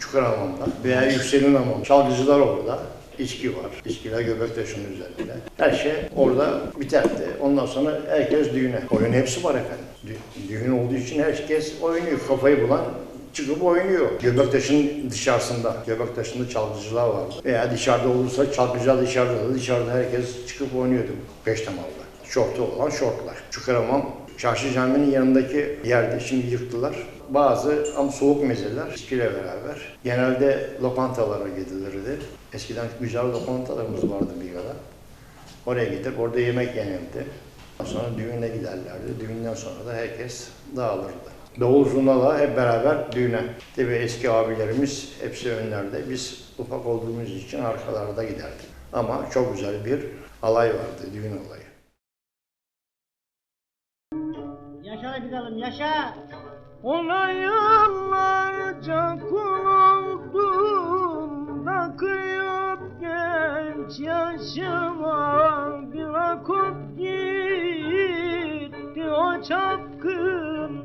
Çukuramam'da veya Yüksel'in hamamı. Çalgıcılar orada. İçki var. İçkiler Göbektaşı'nın üzerinde. Her şey orada biterdi. Ondan sonra herkes düğüne. Oyun hepsi var efendim. Dü- düğün olduğu için herkes oynuyor. Kafayı bulan çıkıp oynuyor. Göbektaşı'nın dışarısında. Göbektaşı'nda çalgıcılar vardı. Veya dışarıda olursa çalgıcılar dışarıda da dışarıda herkes çıkıp oynuyordu. Peştemal'da. Şortu olan şortlar. Çukuramam Çarşı caminin yanındaki yerde şimdi yıktılar. Bazı ama soğuk mezeler içkiyle beraber. Genelde lokantalara gidilirdi. Eskiden güzel lokantalarımız vardı Biga'da. Oraya gidip orada yemek yenirdi. Sonra düğüne giderlerdi. Düğünden sonra da herkes dağılırdı. Davul zurnalar hep beraber düğüne. Tabii eski abilerimiz hepsi önlerde. Biz ufak olduğumuz için arkalarda giderdik. Ama çok güzel bir alay vardı, düğün olayı. Yaşa gidelim yaşa. Ona yıllarca kul oldum Akıyor genç yaşıma Bir akıp gitti o çapkın